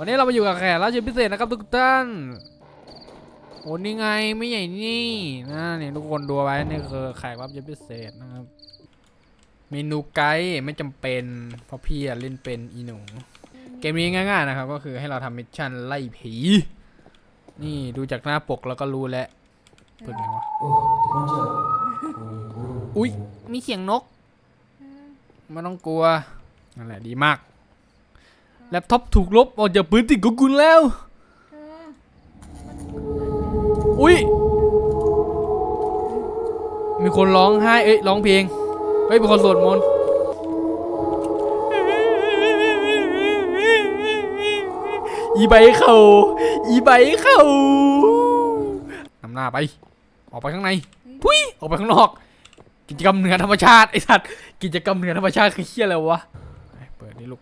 วันนี้เรามาอยู่กับแขกรับเชิญพิเศษนะครับทุกท่านโอ้นี่ไงไม่ใหญ่นี่นะนี่ทุกคนดูไว้นี่คือแขกรับเชิญพิเศษนะครับ เมนูไกด์ไม่จำเป็นเพราะพี่อะเล่นเป็นอีหนูเกมนี้ง่ายๆนะครับ ก็คือให้เราทำมิชชั่นไล่ผี นี่ดูจากหน้าปกแล้วก็รู้แล้วเปิดไงวะอุ้ยมีเสียงนกไม่ต้องกลัวนั่นแหละดีมาก แล็ปท็อปถูกลบออกจากพื้นที่ของคุณแล้ว อุ้ย มีคนร้องไห้ เอ้ยร้องเพลง เฮ้ยมีคนสวดมนต์อีใบเข่าอีใบเข่านำหน้าไป ออกไปข้างในทุยออกไปข้างนอก กิจกรรมเหนือธรรมชาติไอ้สัตว์ กิจกรรมเหนือธรรมชาติคือเฮี้ยอะไรวะ เปิดนี่ลูก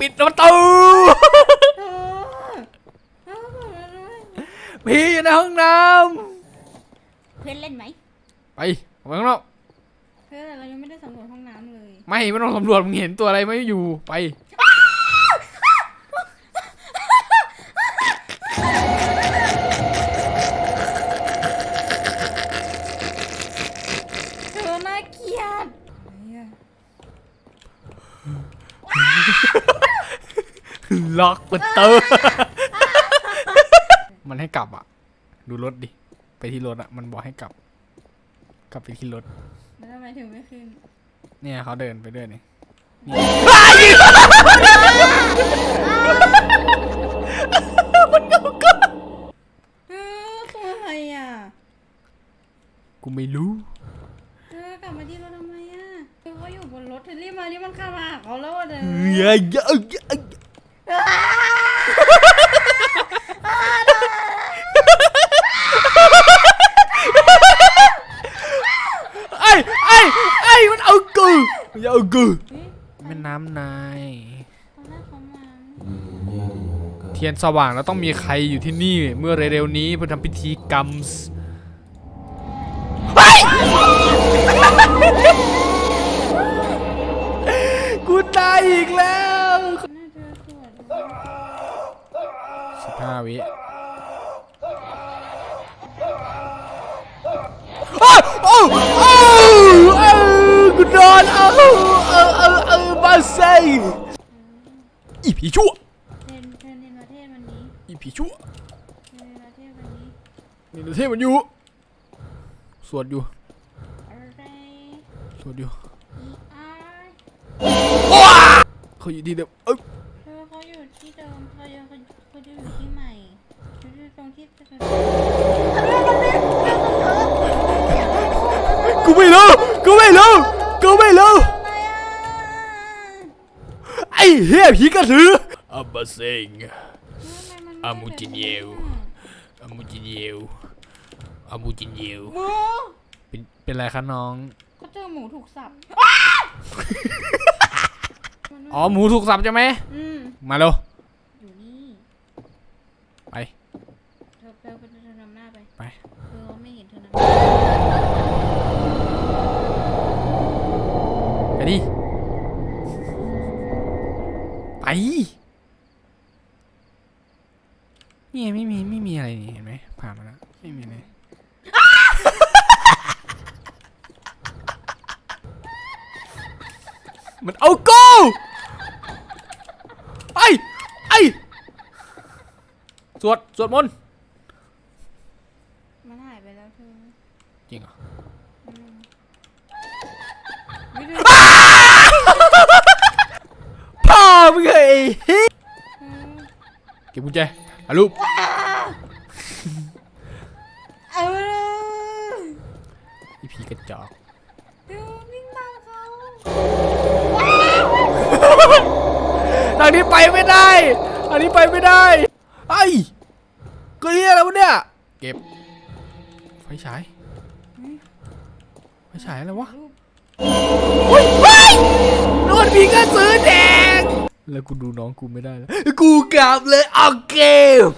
ปิดประตูเธอเธอเปิดอะไรพี่อยู่ในห้องน้เพื่อนเล่นไหมำไปออกไปข้างนอกเพื่อนเรายังไม่ได้สำรวจห้องน้ำเลย ไม่ไม่ต้องสำรวจมึงเห็นตัวอะไรไม่อยู่ไป ล็อกประตูมันให้กลับอะ ดูรถดิ ไปที่รถอะ มันบอกให้กลับ กลับไปที่รถ แล้วทำไมถึงไม่ขึ้น เนี่ยเขาเดินไปด้วยนี่มันเงาก็เธอคืออะไรอะกูไม่รู้เธอกลับมาที่รถทำไมอะเธอเขาอยู่บนรถเธอรีบมานี่มันเข้ามาหาเขาแล้วอะเธอเฮ้ยเยอะเยอะ ไอ้ไอ้ไอ้มันเอากูมันจะเอากูเฮ้ยแม่น้ำนายตอนแรกเขามาเทียนสว่างแล้วต้องมีใครอยู่ที่นี่ เมื่อเร็วๆนี้เพื่อทำพิธีกรรมส์เฮ้ยกูตายอีกแล้ว น่าจะสวด สิบ ห้าวิโอ้โอ้โอ้เออกูโดนเอาเออเออเออมาเซ่อีผีชั่วเทนเทนเทนประเทศวันนี้อีผีชั่วเทนประเทศวันนี้นี่ประเทศมันอยู่ สวดอยู่ อะไรสวดอยู่เขาอยู่ที่เดิมเอ้ย เธอเขาอยู่ที่ เดิมเขายังเขาเขาจะอยู่ที่ใหม่เขาอยู่ตรงที่เธอกูไม่รู้ กูไม่รู้ กูไม่รู้ อะไรอะไอ้เหี้ยผีกระสืออับบาเซงทำไมมันอามูจินเยวอามูจินเยวอามูจินเยวหมูเป็นเป็นไรคะน้องเขาเจอหมูถูกสับ อ๋อหมูถูกสับใช่ไหมอืม มาเร็ว อยู่นี่ ไป เธอเธอเธอนำหน้าไป ไป เธอไม่เห็นเธอนำหน้า ไป ดิ ไป นี่ไงไม่มีไม่มีอะไรนี่เห็นไหมผ่านมาแล้ว ไม่มีอะไรมันเอากูไอ้ไอ้สวด สวดมนต์มันหายไปแล้วเธอจริงเหรออืมไม่ดู พ่อมึงไอ้เฮ้ยเออเก็บกุญแจถ่ายรูปเอออีพีกระจอกเธอวิ่งตามเขาทางนี้ไปไม่ได้ทางนี้ไปไม่ได้ไอ้ก็เฮียอะไรวะเนี่ย เก็บ ไฟฉาย ไฟฉายอะไรวะรูปโอ้ยเฮ้ยโดนผีกระสือแดง แล้วกูดูน้องกูไม่ได้แล้ว กูกลับเลยโอเค